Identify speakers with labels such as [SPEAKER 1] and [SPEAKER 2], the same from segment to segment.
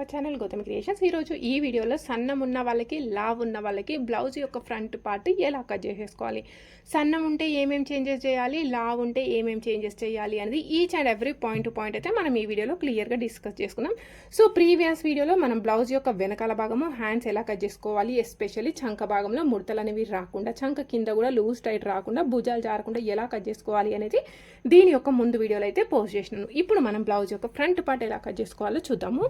[SPEAKER 1] Our channel Gautami creations ఈరోజు ఈ వీడియోలో సన్నం ఉన్న వాళ్ళకి లావ్ ఉన్న వాళ్ళకి బ్లౌజ్ యొక్క ఫ్రంట్ పార్ట్ ఎలా కట్ చేసేసుకోవాలి? సన్నం ఉంటే ఏమేం చేంజెస్ చేయాలి? లావ్ ఉంటే ఏమేం చేంజెస్ చేయాలి అనేది each and every point to point అయితే మనం ఈ వీడియోలో క్లియర్గా డిస్కస్ చేసుకుందాం. సో ప్రీవియస్ వీడియోలో మనం బ్లౌజ్ యొక్క వెనకాల భాగము హ్యాండ్స్ ఎలా కట్ చేసుకోవాలి? ఎస్పెషల్లీ చంక భాగంలో ముడతలు అనేవి రాకుండా చంక కింద కూడా లూజ్ టైట్ రాకుండా భుజాలు జారకుండా ఎలా కట్ చేసుకోవాలి అనేది దీని యొక్క ముందు వీడియోలో అయితే పోస్ట్ చేసినాను. ఇప్పుడు మనం బ్లౌజ్ యొక్క ఫ్రంట్ పార్ట్ ఎలా కట్ చేసుకోవాలో చూద్దాము.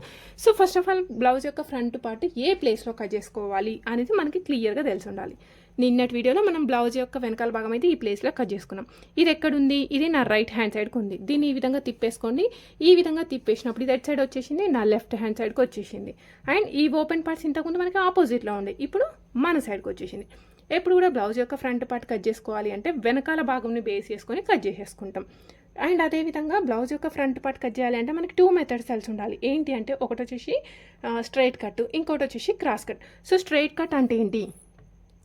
[SPEAKER 1] So first of all blouse యొక్క ఫ్రంట్ పార్ట్ ఏ ప్లేస్లో కట్ చేసుకోవాలి అనేది మనకి క్లియర్గా తెలిసి ఉండాలి. నిన్నటి వీడియోలో మనం బ్లౌజ్ యొక్క వెనకాల భాగం అయితే ఈ ప్లేస్లో కట్ చేసుకున్నాం. ఇది ఎక్కడుంది? ఇది నా రైట్ హ్యాండ్ సైడ్కి ఉంది. దీన్ని ఈ విధంగా తిప్పేసుకోండి. ఈ విధంగా తిప్పేసినప్పుడు ఇది ఎట్ సైడ్ వచ్చేసింది? నా లెఫ్ట్ హ్యాండ్ సైడ్కి వచ్చేసింది. అండ్ ఈ ఓపెన్ పార్ట్స్ ఇంతకుముందు మనకి ఆపోజిట్లో ఉండే ఇప్పుడు మన సైడ్కి వచ్చేసింది. ఎప్పుడు కూడా బ్లౌజ్ యొక్క ఫ్రంట్ పార్ట్ కట్ చేసుకోవాలి అంటే వెనకాల భాగంని బేస్ చేసుకొని కట్ చేసేసుకుంటాం. అండ్ అదేవిధంగా బ్లౌజ్ యొక్క ఫ్రంట్ పార్ట్ కట్ చేయాలి అంటే మనకి టూ మెథడ్స్ తెలిసి ఉండాలి. ఏంటి అంటే ఒకటి వచ్చేసి స్ట్రైట్ కట్ ఇంకోటి వచ్చేసి cross cut so straight cut అంటే ఏంటి?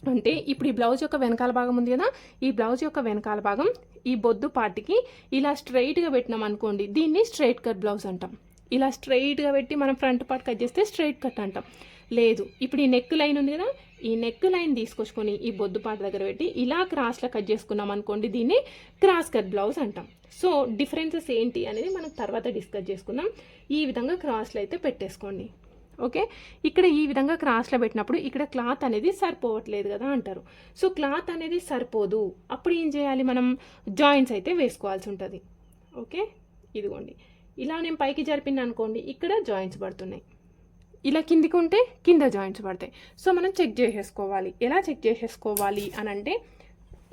[SPEAKER 1] అంటే ఇప్పుడు ఈ బ్లౌజ్ యొక్క వెనకాల భాగం ఉంది కదా? ఈ బ్లౌజ్ యొక్క వెనకాల భాగం ఈ బొద్దు పార్ట్కి ఇలా స్ట్రైట్గా పెట్టినాం అనుకోండి దీన్ని స్ట్రైట్ కట్ బ్లౌజ్ అంటాం. ఇలా స్ట్రైట్గా పెట్టి మనం ఫ్రంట్ పార్ట్ కట్ చేస్తే స్ట్రైట్ కట్ అంటాం. లేదు ఇప్పుడు ఈ నెక్ లైన్ ఉంది కదా? ఈ నెక్ లైన్ తీసుకొచ్చుకొని ఈ బొద్దు పార్ట్ దగ్గర పెట్టి ఇలా క్రాస్లో కట్ చేసుకున్నాం అనుకోండి దీన్ని క్రాస్ కట్ బ్లౌజ్ అంటాం. సో డిఫరెన్సెస్ ఏంటి అనేది మనం తర్వాత డిస్కస్ చేసుకుందాం. ఈ విధంగా క్రాస్లో అయితే పెట్టేసుకోండి. ఓకే? ఇక్కడ ఈ విధంగా క్రాస్లో పెట్టినప్పుడు ఇక్కడ క్లాత్ అనేది సరిపోవట్లేదు కదా అంటారు. సో క్లాత్ అనేది సరిపోదు. అప్పుడు ఏం చేయాలి మనం? జాయింట్స్ అయితే వేసుకోవాల్సి ఉంటుంది. ఓకే? ఇదిగోండి. ఇలా నేను పైకి జరిపిన అనుకోండి ఇక్కడ జాయింట్స్ పడుతున్నాయి. ఇలా కిందికి ఉంటే కింద జాయింట్స్ పడతాయి. సో మనం చెక్ చేసేసుకోవాలి. ఎలా చెక్ చేసేసుకోవాలి అని అంటే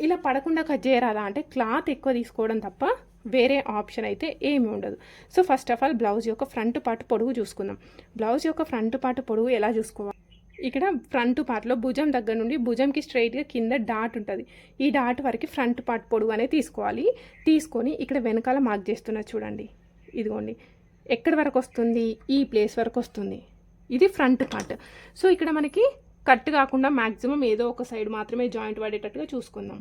[SPEAKER 1] ఇలా పడకుండా కట్ చేయరాదా అంటే క్లాత్ ఎక్కువ తీసుకోవడం తప్ప వేరే ఆప్షన్ అయితే ఏమి ఉండదు. So first of all blouse యొక్క ఫ్రంట్ పార్ట్ పొడుగు చూసుకుందాం. బ్లౌజ్ యొక్క ఫ్రంట్ పార్ట్ పొడుగు ఎలా చూసుకోవాలి? ఇక్కడ ఫ్రంట్ పార్ట్లో భుజం దగ్గర నుండి భుజంకి స్ట్రైట్గా కింద డాట్ ఉంటుంది. ఈ డాట్ వరకు ఫ్రంట్ పార్ట్ పొడుగు అనేది తీసుకోవాలి. తీసుకొని ఇక్కడ వెనకాల మార్క్ చేస్తున్నా చూడండి. ఇదిగోండి. ఎక్కడి వరకు వస్తుంది? ఈ ప్లేస్ వరకు వస్తుంది. ఇది ఫ్రంట్ పార్ట్ సో ఇక్కడ మనకి కట్ కాకుండా మ్యాక్సిమం ఏదో ఒక సైడ్ మాత్రమే జాయింట్ పడేటట్టుగా చూసుకుందాం.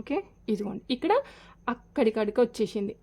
[SPEAKER 1] ఓకే ఇదిగోండి. ఇక్కడ అక్కడికడికి వచ్చేసింది.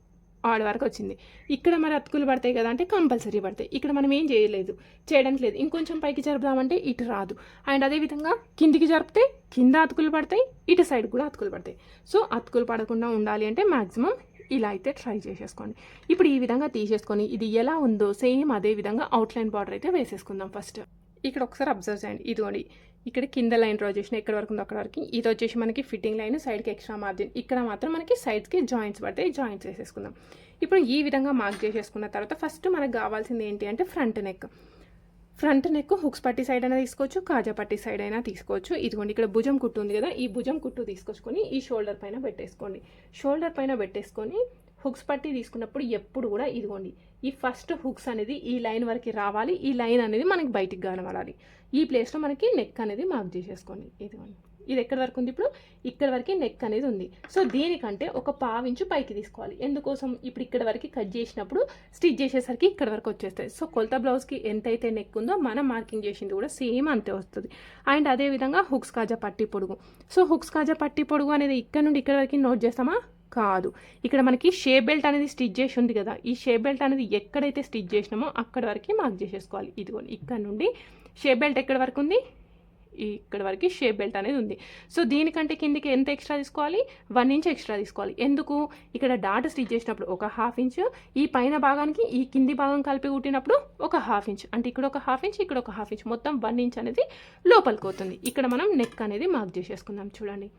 [SPEAKER 1] ఆడ వరకు వచ్చింది. ఇక్కడ మరి అతుకులు పడతాయి కదా అంటే కంపల్సరీ పడతాయి. ఇక్కడ మనం ఏం చేయలేదు చేయడానికి లేదు. ఇంకొంచెం పైకి జరుపుదామంటే ఇటు రాదు. అండ్ అదేవిధంగా కిందికి జరిపితే కింద అతుకులు పడతాయి ఇటు సైడ్ కూడా అతుకులు పడతాయి. సో అతుకులు పడకుండా ఉండాలి అంటే మ్యాక్సిమం ఇలా అయితే ట్రై చేసేసుకోండి. ఇప్పుడు ఈ విధంగా తీసేసుకొని ఇది ఎలా ఉందో సేమ్ అదే విధంగా అవుట్లైన్ బార్డర్ అయితే వేసేసుకుందాం ఫస్ట్. ఇక్కడ ఒకసారి అబ్జర్వ్ చేయండి. ఇదిగోండి. ఇక్కడ కింద లైన్ డ్రా చేసిన ఎక్కడ వరకు ఉందో అక్కడ వరకు. ఇది వచ్చేసి మనకి ఫిట్టింగ్ లైన్ సైడ్కి ఎక్స్ట్రా మార్జిన్ ఇక్కడ మాత్రం మనకి సైడ్స్కి జాయింట్స్ పడతాయి. జాయింట్స్ వేసేసుకుందాం. ఇప్పుడు ఈ విధంగా మార్క్ చేసేసుకున్న తర్వాత ఫస్ట్ మనకు కావాల్సింది ఏంటి అంటే front neck front neck hooks పట్టి సైడ్ అయినా తీసుకోవచ్చు కాజా పట్టి సైడ్ అయినా తీసుకోవచ్చు. ఇదిగోండి ఇక్కడ భుజం కుట్టు ఉంది కదా ఈ భుజం కుట్టు తీసుకొచ్చుకొని ఈ షోల్డర్ పైన పెట్టేసుకోండి. షోల్డర్ పైన పెట్టేసుకొని హుక్స్ పట్టి తీసుకున్నప్పుడు ఎప్పుడు కూడా ఇదిగోండి ఈ ఫస్ట్ హుక్స్ అనేది ఈ లైన్ వరకు రావాలి ఈ లైన్ అనేది మనకి బయటికి కనబడాలి ఈ ప్లేస్లో మనకి నెక్ అనేది మార్క్ చేసేసుకోండి. ఇదిగోండి. ఇది ఎక్కడి వరకు ఉంది ఇప్పుడు? ఇక్కడ వరకు నెక్ అనేది ఉంది. సో దీనికంటే ఒక పావించు పైకి తీసుకోవాలి. ఎందుకోసం? ఇప్పుడు ఇక్కడ వరకు కట్ చేసినప్పుడు స్టిచ్ చేసేసరికి ఇక్కడ వరకు వచ్చేస్తుంది సో కొలత బ్లౌజ్కి ఎంతైతే నెక్ ఉందో మనం మార్కింగ్ చేసింది కూడా సేమ్ అంతే వస్తుంది. అండ్ అదేవిధంగా హుక్స్ కాజా పట్టి పొడుగు. సో హుక్స్ కాజా పట్టి పొడుగు అనేది ఇక్కడ నుండి ఇక్కడ వరకు నోట్ చేస్తామా? కాదు. ఇక్కడ మనకి షే బెల్ట్ అనేది స్టిచ్ చేసి ఉంది కదా ఈ షే బెల్ట్ అనేది ఎక్కడైతే స్టిచ్ చేసినామో అక్కడ వరకు మార్క్ చేసేసుకోవాలి. ఇదిగోండి ఇక్కడ నుండి షే బెల్ట్ ఎక్కడ వరకు ఉంది? ఇక్కడ వరకు షేప్ బెల్ట్ అనేది ఉంది. సో దీనికంటే కిందికి ఎంత ఎక్స్ట్రా తీసుకోవాలి? వన్ ఇంచ్ ఎక్స్ట్రా తీసుకోవాలి. ఎందుకు? ఇక్కడ డాట్ స్టిచ్ చేసినప్పుడు ఒక హాఫ్ ఇంచ్ ఈ పైన భాగానికి ఈ కింది భాగం కలిపి కుట్టినప్పుడు ఒక హాఫ్ ఇంచ్. అంటే ఇక్కడ ఒక హాఫ్ ఇంచ్ ఇక్కడ ఒక హాఫ్ ఇంచ్. మొత్తం వన్ ఇంచ్ అనేది లోపలికి పోతుంది. ఇక్కడ మనం నెక్ అనేది మార్క్ చేసేసుకుందాం. చూడండి.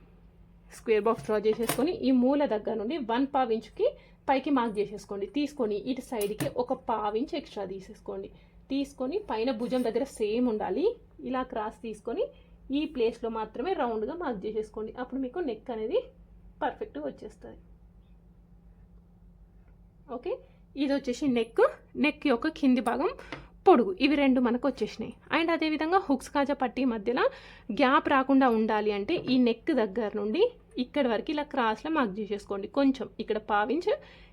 [SPEAKER 1] స్క్వేర్ బాక్స్ డ్రా చేసేసుకొని ఈ మూల దగ్గర నుండి వన్ పావు ఇంచుకి పైకి మార్క్ చేసేసుకోండి. తీసుకొని ఇటు సైడ్కి ఒక పావు ఇంచ్ ఎక్స్ట్రా తీసేసుకోండి. తీసుకొని పైన భుజం దగ్గర సేమ్ ఉండాలి. ఇలా క్రాస్ తీసుకొని ఈ ప్లేస్లో మాత్రమే రౌండ్గా మార్క్ చేసేసుకోండి. అప్పుడు మీకు నెక్ అనేది పర్ఫెక్ట్గా వచ్చేస్తుంది. ఓకే ఇది వచ్చేసి నెక్ నెక్ యొక్క కింది భాగం పొడుగు. ఇవి రెండు మనకు వచ్చేసినాయి. అండ్ అదేవిధంగా హుక్స్ కాజా పట్టి మధ్యలో గ్యాప్ రాకుండా ఉండాలి అంటే ఈ నెక్ దగ్గర నుండి ఇక్కడ వరకు ఇలా క్రాస్లో మార్క్ చేసేసుకోండి. కొంచెం ఇక్కడ పావించి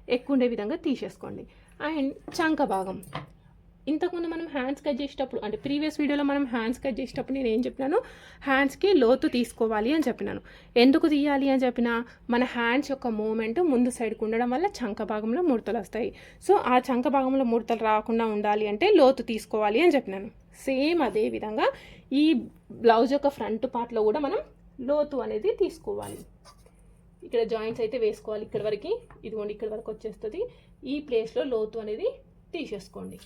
[SPEAKER 1] ఎక్కువ ఉండే విధంగా తీసేసుకోండి. అండ్ చంక భాగం. ఇంతకుముందు మనం హ్యాండ్స్ కట్ చేసేటప్పుడు అంటే ప్రీవియస్ వీడియోలో మనం హ్యాండ్స్ కట్ చేసేటప్పుడు నేను ఏం చెప్పినాను? హ్యాండ్స్కి లోతు తీసుకోవాలి అని చెప్పినాను. ఎందుకు తీయాలి అని చెప్పిన మన హ్యాండ్స్ యొక్క మూమెంట్ ముందు సైడ్కి ఉండడం వల్ల చంక భాగంలో ముడతలు వస్తాయి. సో ఆ చంక భాగంలో ముడతలు రాకుండా ఉండాలి అంటే లోతు తీసుకోవాలి అని చెప్పినాను. సేమ్ అదే విధంగా ఈ బ్లౌజ్ యొక్క ఫ్రంట్ పార్ట్లో కూడా మనం లోతు అనేది తీసుకోవాలి. ఇక్కడ జాయింట్స్ అయితే వేసుకోవాలి ఇక్కడ వరకు. ఇదిగోండి ఇక్కడ వరకు వచ్చేస్తుంది. ఈ ప్లేస్లో లోతు అనేది తీసేసుకోండి.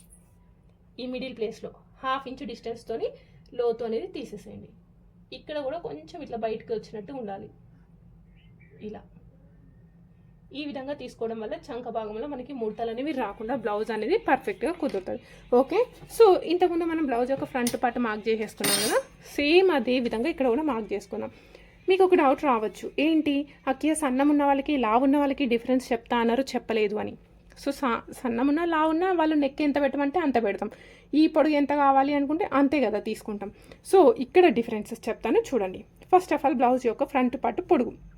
[SPEAKER 1] ఈ మిడిల్ ప్లేస్లో హాఫ్ ఇంచ్ డిస్టెన్స్తో లోతు అనేది తీసేసేయండి. ఇక్కడ కూడా కొంచెం ఇట్లా బయటకు వచ్చినట్టు ఉండాలి. ఇలా. ఈ విధంగా తీసుకోవడం వల్ల చంక భాగంలో మనకి ముడతలు అనేవి రాకుండా బ్లౌజ్ అనేది పర్ఫెక్ట్గా కుదురుతుంది. ఓకే సో ఇంతకుముందు మనం బ్లౌజ్ యొక్క ఫ్రంట్ పార్ట్ మార్క్ చేసేసుకున్నాం కదా? సేమ్ అదే విధంగా ఇక్కడ కూడా మార్క్ చేసుకున్నాం. మీకు ఒక డౌట్ రావచ్చు. ఏంటి? అక్కయ్య సన్నం ఉన్న వాళ్ళకి లావు ఉన్న వాళ్ళకి డిఫరెన్స్ చెప్తా అన్నారు చెప్పలేదు అని. సో సా సన్నమున్న ఉన్న ఉన్న వాళ్ళు నెక్ ఎంత పెట్టమంటే అంత పెడతాం. ఈ పొడుగు ఎంత కావాలి అనుకుంటే అంతే కదా తీసుకుంటాం. సో ఇక్కడ డిఫరెన్సెస్ చెప్తాను చూడండి. ఫస్ట్ ఆఫ్ ఆల్ బ్లౌజ్ యొక్క ఫ్రంట్ పార్ట్ పొడుగు.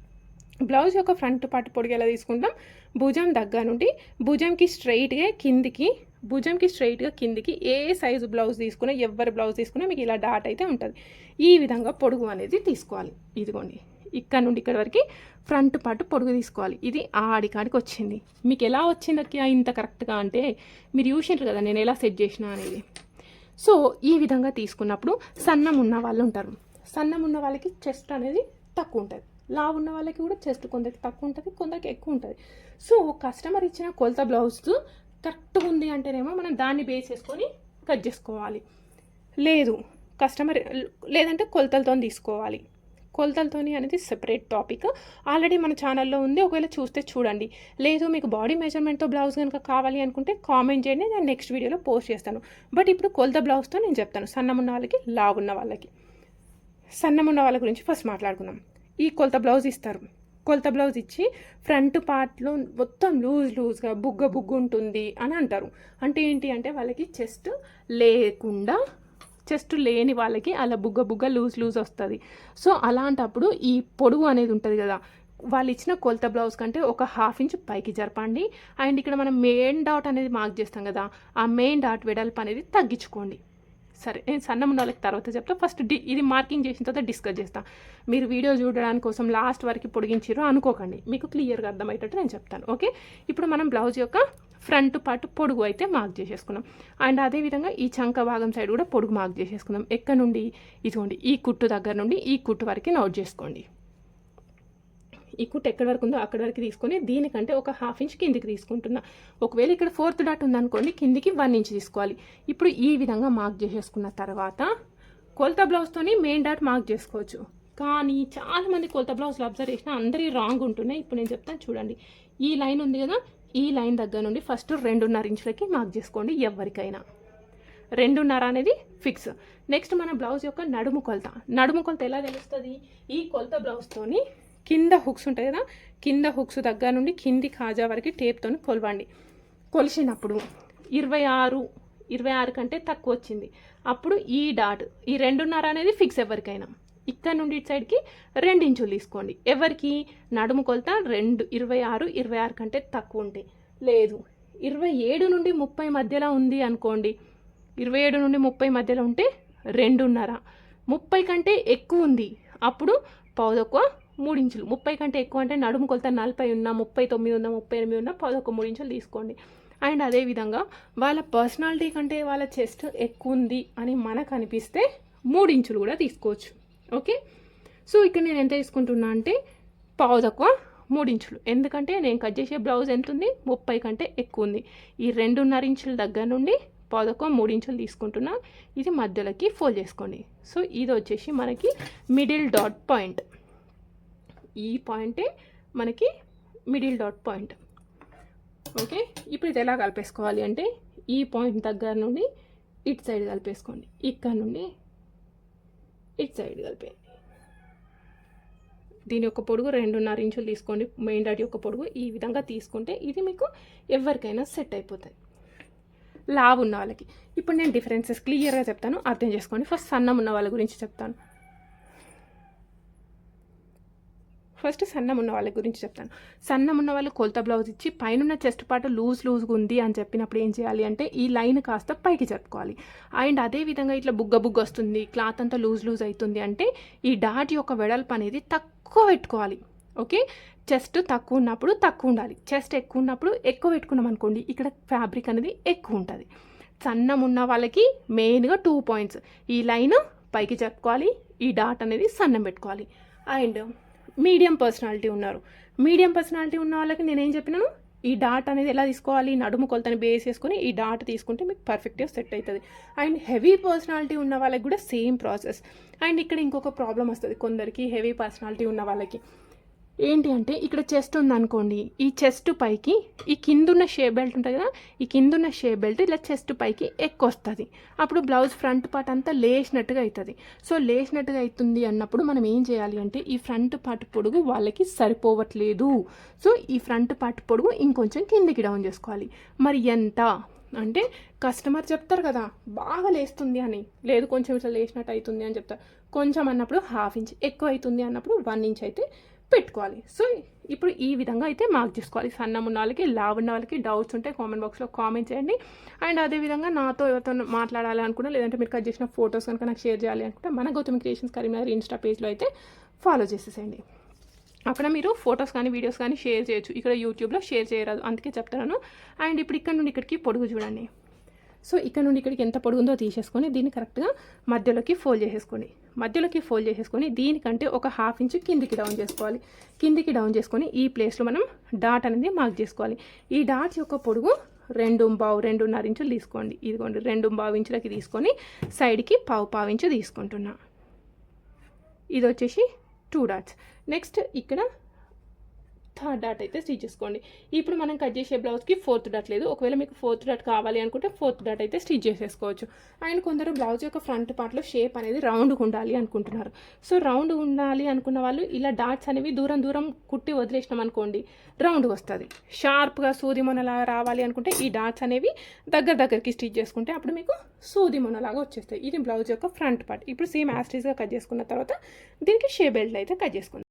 [SPEAKER 1] బ్లౌజ్ యొక్క ఫ్రంట్ పార్ట్ పొడిగేలా తీసుకుంటాం. భుజం దగ్గర నుండి భుజంకి స్ట్రైట్గా కిందికి భుజంకి స్ట్రైట్గా కిందికి ఏ సైజు బ్లౌజ్ తీసుకున్నా ఎవరి బ్లౌజ్ తీసుకున్నా మీకు ఇలా డాట్ అయితే ఉంటుంది. ఈ విధంగా పొడుగు అనేది తీసుకోవాలి. ఇదిగోండి ఇక్కడ నుండి ఇక్కడ వరకు ఫ్రంట్ పార్ట్ పొడుగు తీసుకోవాలి. ఇది ఆడికాడికి వచ్చింది. మీకు ఎలా వచ్చింది అక్క? ఇంత కరెక్ట్గా అంటే మీరు చూసినారు కదా నేను ఎలా సెట్ చేసిన అనేది. సో ఈ విధంగా తీసుకున్నప్పుడు సన్నం ఉన్న వాళ్ళు ఉంటారు. సన్నం ఉన్న వాళ్ళకి చెస్ట్ అనేది తక్కువ ఉంటుంది. లావు ఉన్న వాళ్ళకి కూడా చెస్ట్ కొందరికి తక్కువ ఉంటుంది కొందరికి ఎక్కువ ఉంటుంది. సో కస్టమర్ ఇచ్చిన కొలత బ్లౌజ్ కరెక్ట్గా ఉంది అంటేనేమో మనం దాన్ని బేస్ చేసుకొని కట్ చేసుకోవాలి. లేదు కస్టమర్ లేదంటే కొలతలతో తీసుకోవాలి. కొలతలతోని అనేది సెపరేట్ టాపిక్ ఆల్రెడీ మన ఛానల్లో ఉంది ఒకవేళ చూస్తే చూడండి. లేదు మీకు బాడీ మెజర్మెంట్తో బ్లౌజ్ కనుక కావాలి అనుకుంటే కామెంట్ చేయండి నేను నెక్స్ట్ వీడియోలో పోస్ట్ చేస్తాను. బట్ ఇప్పుడు కొలత బ్లౌజ్తో నేను చెప్తాను సన్నం ఉన్న వాళ్ళకి లావు ఉన్న వాళ్ళకి. సన్నం ఉన్న వాళ్ళ గురించి ఫస్ట్ మాట్లాడుకుందాం. ఈ కొలత బ్లౌజ్ ఇస్తారు. కొలత బ్లౌజ్ ఇచ్చి ఫ్రంట్ పార్ట్లో మొత్తం లూజ్ లూజ్గా బుగ్గ బుగ్గు ఉంటుంది అని అంటారు. అంటే ఏంటి అంటే వాళ్ళకి చెస్ట్ లేకుండా చెస్ట్ లేని వాళ్ళకి అలా బుగ్గ బుగ్గ లూజ్ లూజ్ వస్తుంది. సో అలాంటప్పుడు ఈ పొడుగు అనేది ఉంటుంది కదా వాళ్ళు ఇచ్చిన కొలత బ్లౌజ్ కంటే ఒక హాఫ్ ఇంచ్ పైకి జరపండి. అండ్ ఇక్కడ మనం మెయిన్ డాట్ అనేది మార్క్ చేస్తాం కదా ఆ మెయిన్ డాట్ వెడల్పు అనేది తగ్గించుకోండి. సరే నేను సన్నం ఉన్న వాళ్ళకి తర్వాత చెప్తా. ఫస్ట్ డి ఇది మార్కింగ్ చేసిన తర్వాత డిస్కస్ చేస్తా. మీరు వీడియో చూడడానికి కోసం లాస్ట్ వరకు పొడిగించారు అనుకోకండి. మీకు క్లియర్గా అర్థమయ్యేటట్టు నేను చెప్తాను ఓకే? ఇప్పుడు మనం బ్లౌజ్ యొక్క ఫ్రంట్ పార్ట్ పొడుగు అయితే మార్క్ చేసేసుకున్నాం. అండ్ అదేవిధంగా ఈ చంక భాగం సైడ్ కూడా పొడుగు మార్క్ చేసేసుకుందాం ఎక్కడ నుండి? ఇదిగోండి ఈ కుట్టు దగ్గర నుండి ఈ కుట్టు వరకు నోట్ చేసుకోండి. ఈ కుట్ ఎక్కడి వరకు ఉందో అక్కడి వరకు తీసుకొని దీనికంటే ఒక హాఫ్ ఇంచ్ కిందికి తీసుకుంటున్నా. ఒకవేళ ఇక్కడ ఫోర్త్ డాట్ ఉందనుకోండి కిందికి వన్ ఇంచ్ తీసుకోవాలి. ఇప్పుడు ఈ విధంగా మార్క్ చేసేసుకున్న తర్వాత కొలత బ్లౌజ్తోని మెయిన్ డాట్ మార్క్ చేసుకోవచ్చు. కానీ చాలామంది కొలత బ్లౌజ్లు అబ్జర్వ్ చేసిన అందరి రాంగ్ ఉంటున్నాయి. ఇప్పుడు నేను చెప్తాను చూడండి. ఈ లైన్ ఉంది కదా ఈ లైన్ దగ్గర నుండి ఫస్ట్ రెండున్నర ఇంచులకి మార్క్ చేసుకోండి ఎవరికైనా. రెండున్నర అనేది ఫిక్స్. నెక్స్ట్ మన బ్లౌజ్ యొక్క నడుము కొలత. నడుము కొలత ఎలా తెలుస్తుంది? ఈ కొలత బ్లౌజ్తోని కింద హుక్స్ ఉంటాయి కదా కింద హుక్స్ దగ్గర నుండి కింది కాజా వరకు టేప్తో కొలవండి. కొలిచినప్పుడు ఇరవై ఆరు ఇరవై ఆరు కంటే తక్కువ వచ్చింది. అప్పుడు ఈ డాట్ ఈ రెండున్నర అనేది ఫిక్స్ ఎవరికైనా. ఇక్కడ నుండి ఇటు సైడ్కి రెండు ఇంచులు తీసుకోండి. ఎవరికి? నడుము కొలత రెండు ఇరవై ఆరు ఇరవై ఆరు కంటే తక్కువ ఉంటాయి లేదు ఇరవై ఏడు నుండి ముప్పై మధ్యలో ఉంది అనుకోండి. ఇరవై ఏడు నుండి ముప్పై మధ్యలో ఉంటే రెండున్నర. ముప్పై కంటే ఎక్కువ ఉంది. అప్పుడు పావుదొక్క మూడు ఇంచులు. ముప్పై కంటే ఎక్కువ అంటే నడుము కొలత నలభై ఉన్నా ముప్పై తొమ్మిది ఉన్నా ముప్పై ఎనిమిది ఉన్నా పదొక మూడు ఇంచులు తీసుకోండి. అండ్ అదేవిధంగా వాళ్ళ పర్సనాలిటీ కంటే వాళ్ళ చెస్ట్ ఎక్కువ ఉంది అని మనకు అనిపిస్తే మూడు ఇంచులు కూడా తీసుకోవచ్చు. ఓకే? సో ఇక్కడ నేను ఎంత తీసుకుంటున్నా అంటే పావు తక్కువ మూడు ఇంచులు. ఎందుకంటే నేను కట్ చేసే బ్లౌజ్ ఎంత ఉంది ముప్పై కంటే ఎక్కువ ఉంది ఈ రెండున్నర ఇంచుల దగ్గర నుండి పావు మూడించులు మూడు ఇంచులు తీసుకుంటున్నా. ఇది మధ్యలోకి ఫోల్డ్ చేసుకోండి. సో ఇది వచ్చేసి మనకి మిడిల్ డాట్ పాయింట్. ఈ పాయింటే మనకి మిడిల్ డాట్ పాయింట్. ఓకే? ఇప్పుడు ఇది ఎలా కలిపేసుకోవాలి అంటే ఈ పాయింట్ దగ్గర నుండి ఇటు సైడ్ కలిపేసుకోండి. ఇక్కడ నుండి ఇటు సైడ్ కలిపేయండి. దీని యొక్క పొడుగు రెండున్నర ఇంచులు తీసుకోండి. మెయిన్ డాట్ యొక్క పొడుగు ఈ విధంగా తీసుకుంటే ఇది మీకు ఎవరికైనా సెట్ అయిపోతుంది లావు ఉన్న వాళ్ళకి. ఇప్పుడు నేను డిఫరెన్సెస్ క్లియర్గా చెప్తాను. అర్థం చేసుకోండి. ఫస్ట్ సన్నం ఉన్న వాళ్ళ గురించి చెప్తాను. ఫస్ట్ సన్నం ఉన్న వాళ్ళ గురించి చెప్తాను. సన్నం ఉన్న వాళ్ళు కొలత బ్లౌజ్ ఇచ్చి పైన చెస్ట్ పాట లూజ్ లూజ్గా ఉంది అని చెప్పినప్పుడు ఏం చేయాలి అంటే ఈ లైన్ కాస్త పైకి జరుపుకోవాలి. అండ్ అదే విధంగా ఇట్లా బుగ్గ బుగ్గ వస్తుంది క్లాత్ అంతా లూజ్ లూజ్ అవుతుంది అంటే ఈ డాట్ యొక్క వెడల్పు అనేది తక్కువ పెట్టుకోవాలి. ఓకే చెస్ట్ తక్కువ ఉన్నప్పుడు తక్కువ ఉండాలి. చెస్ట్ ఎక్కువ ఉన్నప్పుడు ఎక్కువ పెట్టుకున్నాం అనుకోండి ఇక్కడ ఫ్యాబ్రిక్ అనేది ఎక్కువ ఉంటుంది. సన్నం ఉన్న వాళ్ళకి మెయిన్గా టూ పాయింట్స్ ఈ లైన్ పైకి చెప్పుకోవాలి ఈ డాట్ అనేది సన్నం పెట్టుకోవాలి. అండ్ మీడియం పర్సనాలిటీ ఉన్నారు. మీడియం పర్సనాలిటీ ఉన్న వాళ్ళకి నేనేం చెప్పినాను? ఈ డాట్ అనేది ఎలా తీసుకోవాలి? నడుము కొలతని బేస్ చేసుకొని ఈ డాట్ తీసుకుంటే మీకు పర్ఫెక్ట్గా సెట్ అవుతుంది అండ్ హెవీ పర్సనాలిటీ ఉన్న వాళ్ళకి కూడా సేమ్ ప్రాసెస్ అండ్ ఇక్కడ ఇంకొక ప్రాబ్లం వస్తుంది కొందరికి హెవీ పర్సనాలిటీ ఉన్న వాళ్ళకి. ఏంటి అంటే ఇక్కడ చెస్ట్ ఉందనుకోండి ఈ చెస్ట్ పైకి ఈ కిందున్న షే బెల్ట్ ఉంటుంది కదా ఈ కిందున్న షే బెల్ట్ ఇలా చెస్ట్ పైకి ఎక్కువ వస్తుంది అప్పుడు బ్లౌజ్ ఫ్రంట్ పార్ట్ అంతా లేచినట్టుగా అవుతుంది సో లేచినట్టుగా అవుతుంది అన్నప్పుడు మనం ఏం చేయాలి అంటే ఈ ఫ్రంట్ పార్ట్ పొడుగు వాళ్ళకి సరిపోవట్లేదు. సో ఈ ఫ్రంట్ పార్ట్ పొడుగు ఇంకొంచెం కిందికి డౌన్ చేసుకోవాలి. మరి ఎంత? అంటే కస్టమర్ చెప్తారు కదా బాగా లేస్తుంది అని. లేదు కొంచెం ఇట్లా లేచినట్టు అవుతుంది అని చెప్తారు. కొంచెం అన్నప్పుడు హాఫ్ ఇంచ్ ఎక్కువ అవుతుంది అన్నప్పుడు వన్ ఇంచ్ అయితే పెట్టుకోవాలి. సో ఇప్పుడు ఈ విధంగా అయితే మార్క్ చేసుకోవాలి. సన్నం ఉన్న వాళ్ళకి లావ్ ఉన్న వాళ్ళకి డౌట్స్ ఉంటే కామెంట్ బాక్స్లో కామెంట్ చేయండి అండ్ అదేవిధంగా నాతో ఎవరితో మాట్లాడాలి అనుకున్నా లేదంటే మీరు కట్ చేసిన ఫొటోస్ కనుక నాకు షేర్ చేయాలి అనుకుంటే మన గౌతమి క్రియేషన్స్ కరీంనగర్ ఇన్స్టా పేజ్లో అయితే ఫాలో చేసేసేయండి. అక్కడ మీరు ఫొటోస్ కానీ వీడియోస్ కానీ షేర్ చేయొచ్చు. ఇక్కడ యూట్యూబ్లో షేర్ చేయరాదు. అందుకే చెప్తున్నాను. అండ్ ఇప్పుడు ఇక్కడ నుండి ఇక్కడికి పొడుగు చూడండి. సో ఇక్కడ నుండి ఇక్కడికి ఎంత పొడుగుందో తీసేసుకొని దీన్ని కరెక్ట్గా మధ్యలోకి ఫోల్డ్ చేసేసుకోండి. మధ్యలోకి ఫోల్డ్ చేసేసుకొని దీనికంటే ఒక హాఫ్ ఇంచ్ కిందికి డౌన్ చేసుకోవాలి. కిందికి డౌన్ చేసుకొని ఈ ప్లేస్లో మనం డాట్ అనేది మార్క్ చేసుకోవాలి. ఈ డాట్ యొక్క పొడుగు రెండు బావు రెండున్నర ఇంచులు తీసుకోండి. ఇదిగోండి రెండు బావు ఇంచులకి తీసుకొని సైడ్కి పావు పావు ఇంచు తీసుకుంటున్నా. ఇది వచ్చేసి టూ డాట్స్ నెక్స్ట్ ఇక్కడ థర్డ్ డాట్ అయితే స్టిచ్ చేసుకోండి. ఇప్పుడు మనం కట్ చేసే బ్లౌజ్కి ఫోర్త్ డాట్ లేదు. ఒకవేళ మీకు ఫోర్త్ డాట్ కావాలి అనుకుంటే ఫోర్త్ డాట్ అయితే స్టిచ్ చేసేసుకోవచ్చు. అండ్ కొందరు బ్లౌజ్ యొక్క ఫ్రంట్ పార్ట్లో షేప్ అనేది రౌండ్గా ఉండాలి అనుకుంటున్నారు. సో రౌండ్ ఉండాలి అనుకున్న వాళ్ళు ఇలా డాట్స్ అనేవి దూరం దూరం కుట్టి వదిలేసినాం అనుకోండి రౌండ్గా వస్తుంది. షార్ప్గా సూది మొనలాగా రావాలి అనుకుంటే ఈ డాట్స్ అనేవి దగ్గర దగ్గరికి స్టిచ్ చేసుకుంటే అప్పుడు మీకు సూది మొనలాగా వచ్చేస్తాయి. ఇది బ్లౌజ్ యొక్క ఫ్రంట్ పార్ట్. ఇప్పుడు సేమ్ యాస్టీస్గా కట్ చేసుకున్న తర్వాత దీనికి షే బెల్ట్ అయితే కట్ చేసుకుందాం.